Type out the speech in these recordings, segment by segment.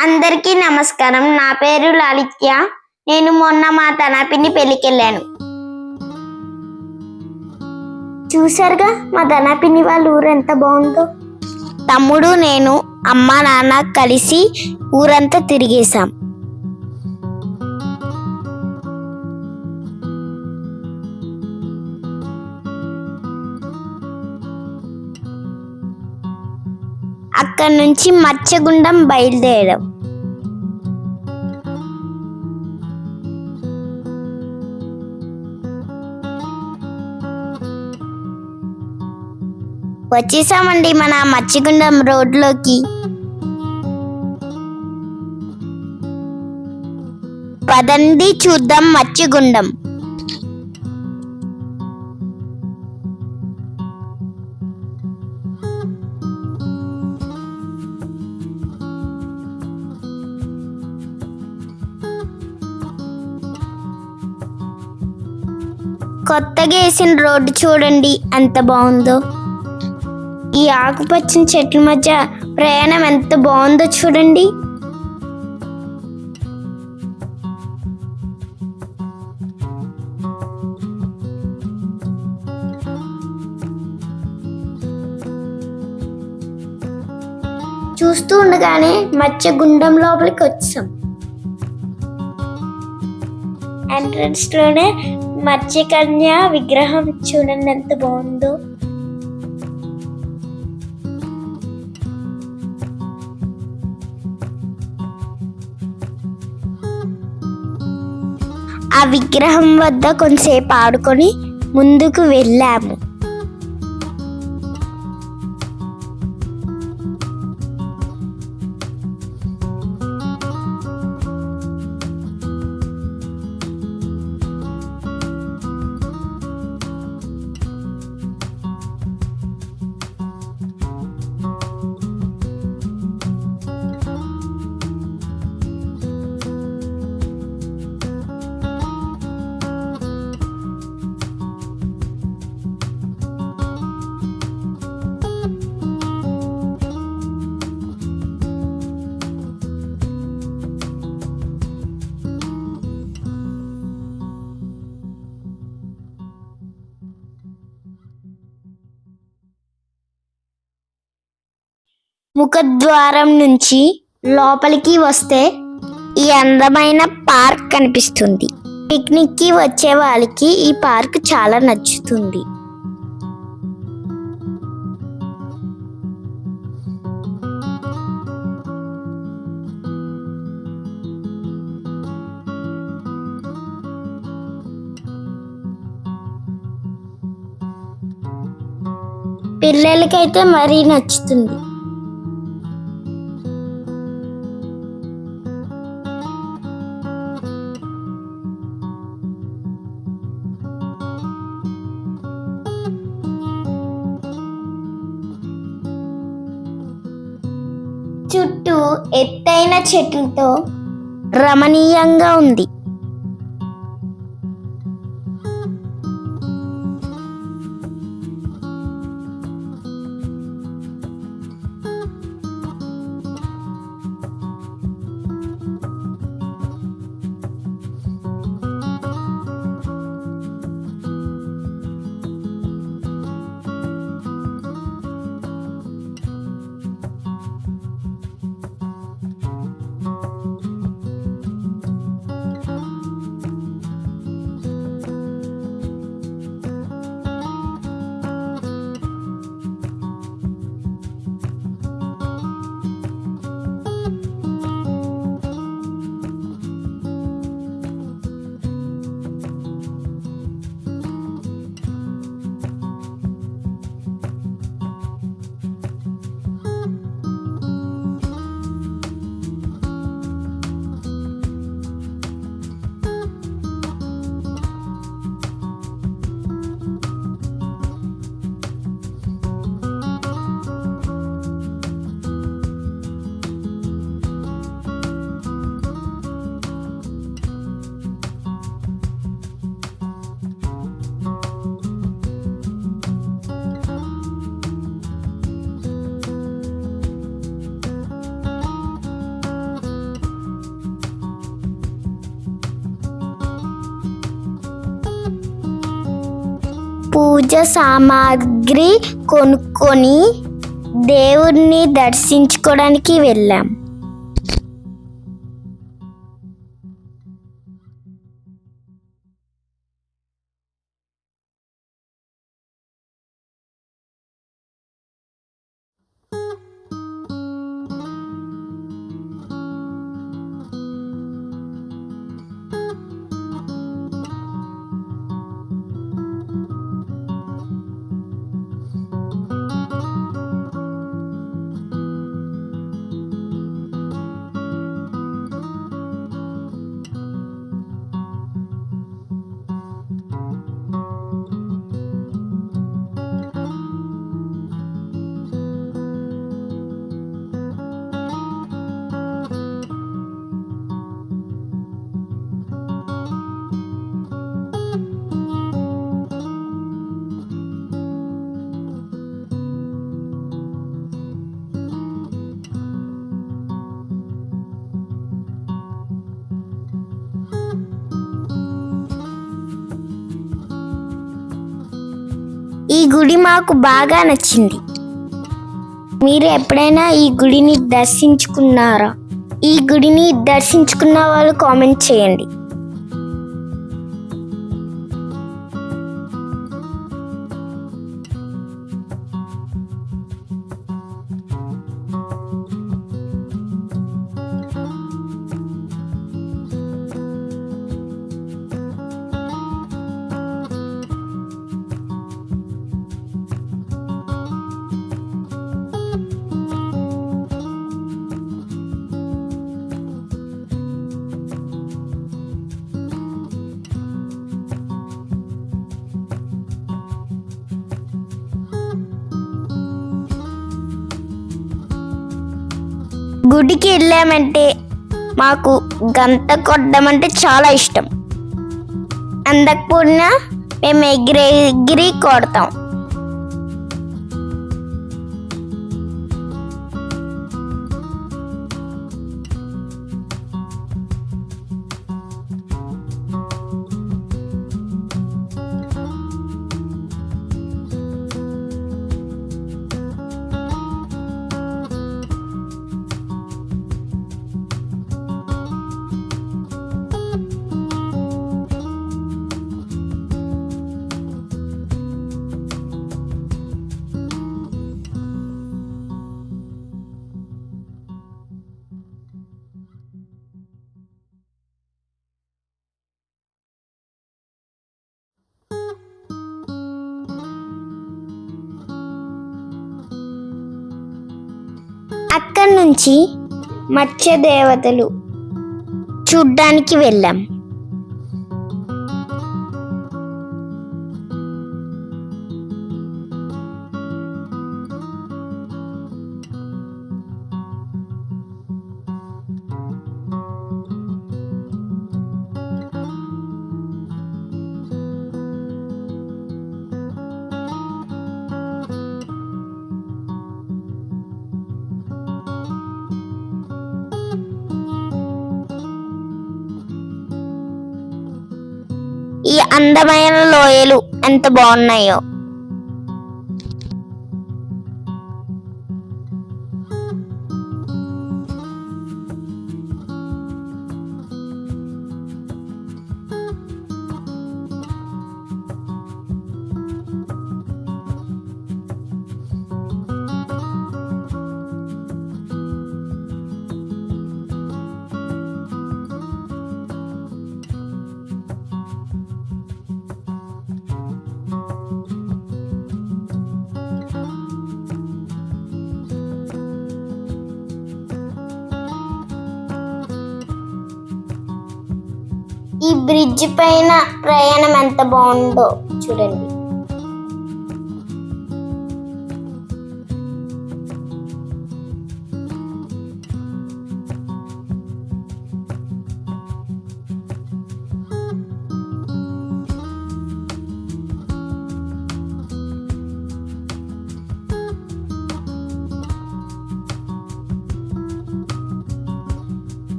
అందరికీ నమస్కారం. నా పేరు లాలిత్య. నేను మొన్న మా తనాపిని పెళ్ళికి వెళ్ళాను చూసారుగా మా తనాపిని వాళ్ళ ఊరు ఎంత బాగుందో? తమ్ముడు నేను అమ్మ నాన్న కలిసి ఊరంతా తిరిగేశాం. అక్కడి నుంచి మత్స్యగుండం బయలుదేరాం. వచ్చేసామండి మన మత్స్యగుండం రోడ్లోకి. పదండి చూద్దాం మత్స్యగుండం. కొత్తగా వేసిన రోడ్డు చూడండి ఎంత బాగుందో. ఈ ఆకుపచ్చని చెట్ల మధ్య ప్రయాణం ఎంత బాగుందో చూడండి. చూస్తూ ఉండగానే మత్స్య గుండం లోపలికి వచ్చాం. ఎంట్రన్స్లోనే మత్స్యకన్య విగ్రహం చూడండి ఎంత బాగుందో. ఆ విగ్రహం వద్ద కొంతసేపు ఆడుకొని ముందుకు వెళ్ళాము. ముఖద్వారం నుంచి లోపలికి వస్తే ఈ అందమైన పార్క్ కనిపిస్తుంది. పిక్నిక్కి వచ్చే వాళ్ళకి ఈ పార్క్ చాలా నచ్చుతుంది. పిల్లలకైతే మరీ నచ్చుతుంది. ఎత్తైన చెట్లతో రమణీయంగా ఉంది. పూజ సామాగ్రి కొనుక్కొని దేవుణ్ణి దర్శించుకోవడానికి వెళ్ళాం. గుడి మాకు బాగా నచ్చింది. మీరు ఎప్పుడైనా ఈ గుడిని దర్శించుకున్నారా? ఈ గుడిని దర్శించుకున్న వాళ్ళు కామెంట్ చేయండి. గుడికి వెళ్ళామంటే మాకు గంత కొట్టడం అంటే చాలా ఇష్టం. అందకపోయినా మేము ఎగిరి ఎగిరి కొడతాం. నుంచి మత్స్య దేవతలు చూడ్డానికి వెళ్ళాం. అందమైన లోయలు ఎంత బాగున్నాయో. ఈ బ్రిడ్జ్ పైన ప్రయాణం ఎంత బాగుందో చూడండి.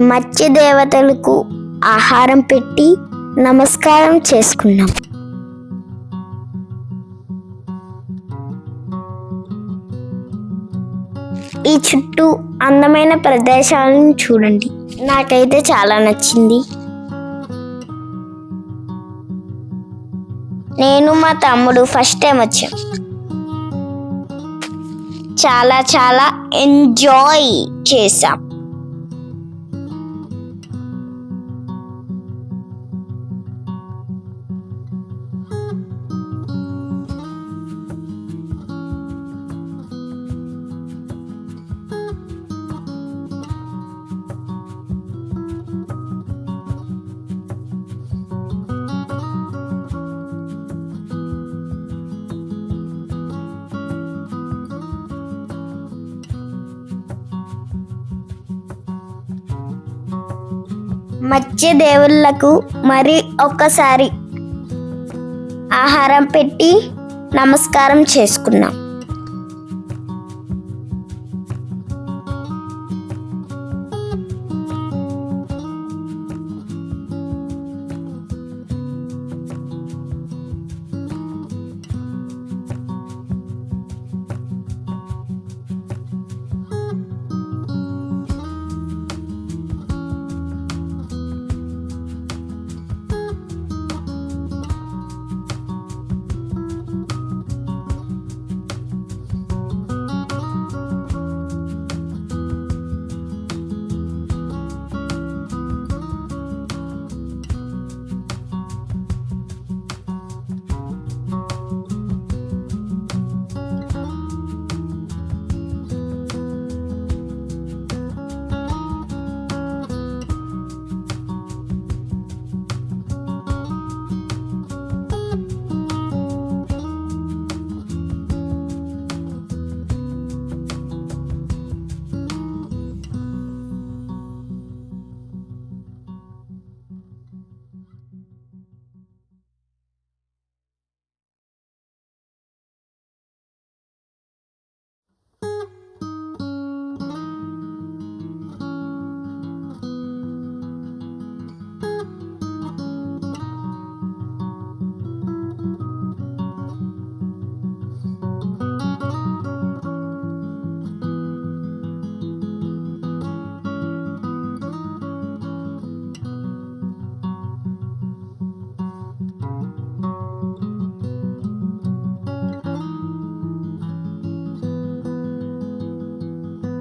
మత్స్య దేవతలకు ఆహారం పెట్టి నమస్కారం చేసుకున్నాం. ఈ చుట్టూ అందమైన ప్రదేశాలను చూడండి. నాకైతే చాలా నచ్చింది. నేను మా తమ్ముడు ఫస్ట్ టైం వచ్చాం. చాలా చాలా ఎంజాయ్ చేసాం మత్స్య దేవుళ్ళకు మరి ఒక్కసారి ఆహారం పెట్టి నమస్కారం చేసుకున్నాం.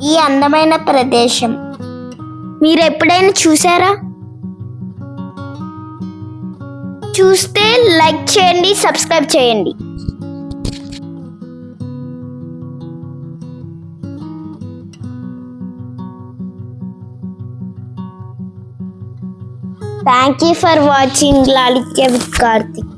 ఈ అందమైన ప్రదేశం. మీరు ఎప్పుడైనా చూసారా? చూస్తే లైక్ చేయండి సబ్స్క్రైబ్ చేయండి. Thank you for watching Lalithya with Karthik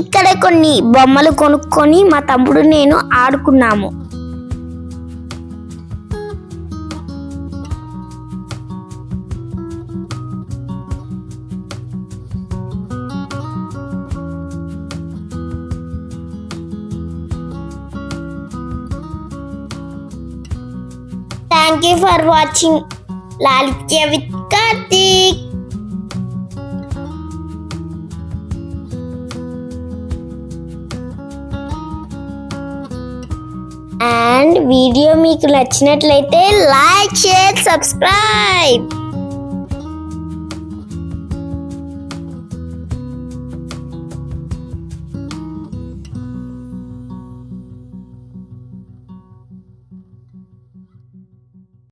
ఇక్కడ కొన్ని బొమ్మలు కొనుక్కొని మా తమ్ముడు నేను ఆడుకున్నాము. Thank you for watching Lalithya with Karthik. Video మీకు నచ్చినట్లయితే లైక్ షేర్ సబ్స్క్రైబ్.